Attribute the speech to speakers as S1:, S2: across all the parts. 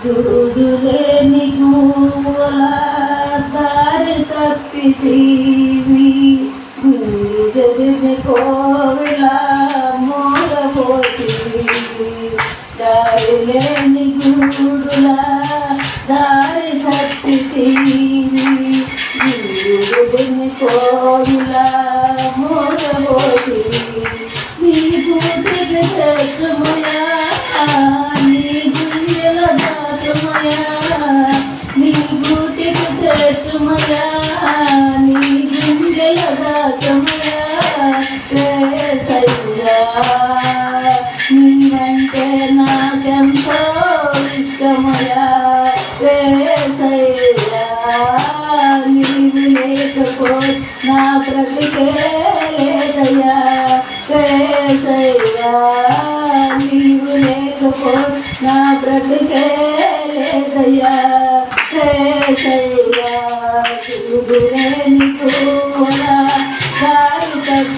S1: చూడులేని పూల దారి తప్పితీవి జగని కోవిల మోగపోతీవి దారి లేని గూడుల దారి తప్పితీవి జగని కోవిల సయ్యా నీవంటే నాకెంతో ఇష్టమయా సయ్యా నీవు లేకపో నా బ్రతికే లేదయ్యా ఏసయ్యా నీవు లేకపో నా బ్రతికే లేదయ్యా ఏసయ్యా చూడులేని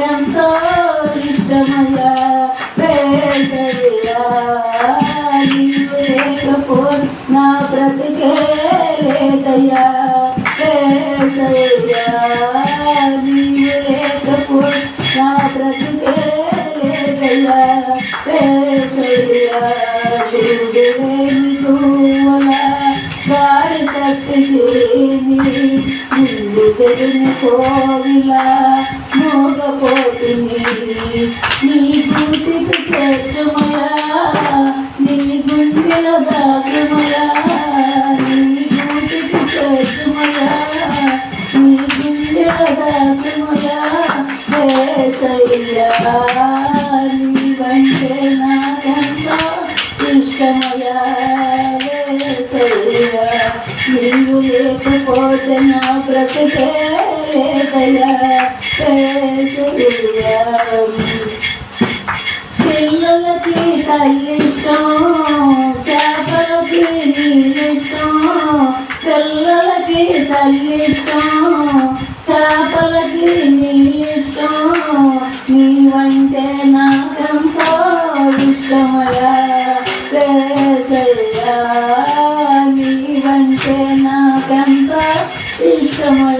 S1: నాకెంతో ఇష్టమయ్యా నీవు లేకపోతే నా బ్రతికే లేదయ్యా నీవు లేకపోతే నా బ్రతికే లేదయ్యా ఏసయ్యా చూడులేని తూవల కోవిలా మోగపోతుంది నీ కూతికి చేతుమయా నీ గుండెల దాగుమయా నీ కూతికి చేతుమయా నీ గుండెల దాగుమయా ఏసయ్యా నీవంటే నాకెంతో ఇష్టమయా ఏసయ్యా నీవు లేకపోతే నా బ్రతికే పిల్లలకి తల్లిష్టం చేపలకి నీళ్ళిష్టం పిల్లలకి తల్లిష్టం చేపలకి నీళ్ళిష్టం నీవంటే నాకెంతో ఇష్టమయా నీవంటే నాకెంతో ఇష్టమయా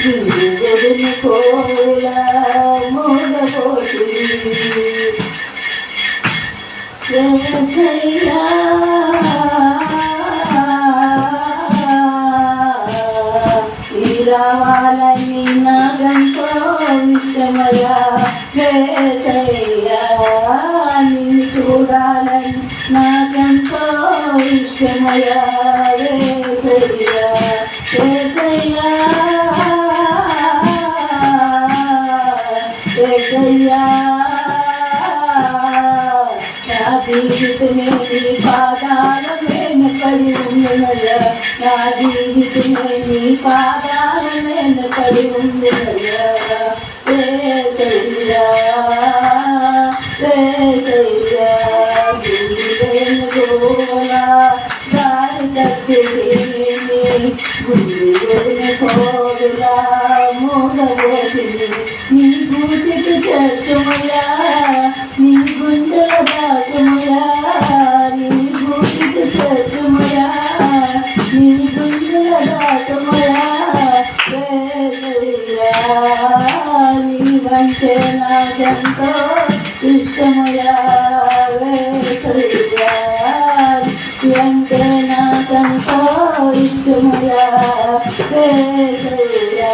S1: గురుని కోరిలా మూడబోతుంది గురులేని రావాలని నాగంతో ఇష్టమయ్యా వేసయ్యా నిన్ను చూడాలని నాకెంతో ఇష్టమయ్యా వేసయ్యా జీవితమే నీ పాదాల మీద పడి ఉన్నదయ్యా నా జీవితమే నీ పాదాల మీద పడి ఉన్నదయ్యా దారి గురువేను కోవిలా మూడబోతుంది నీ గూటికి చేతుమయ్యా నీ గుండెల దాటుమయ్యా నీ గూటికి చేతుమయ్యా నీ గుండెల దాటుమయ్యా వేసయ్యా నీవంటే నాకెంతో ఇష్టమయా అంటే నాకంతో ఇష్టమయా వేసయ్యా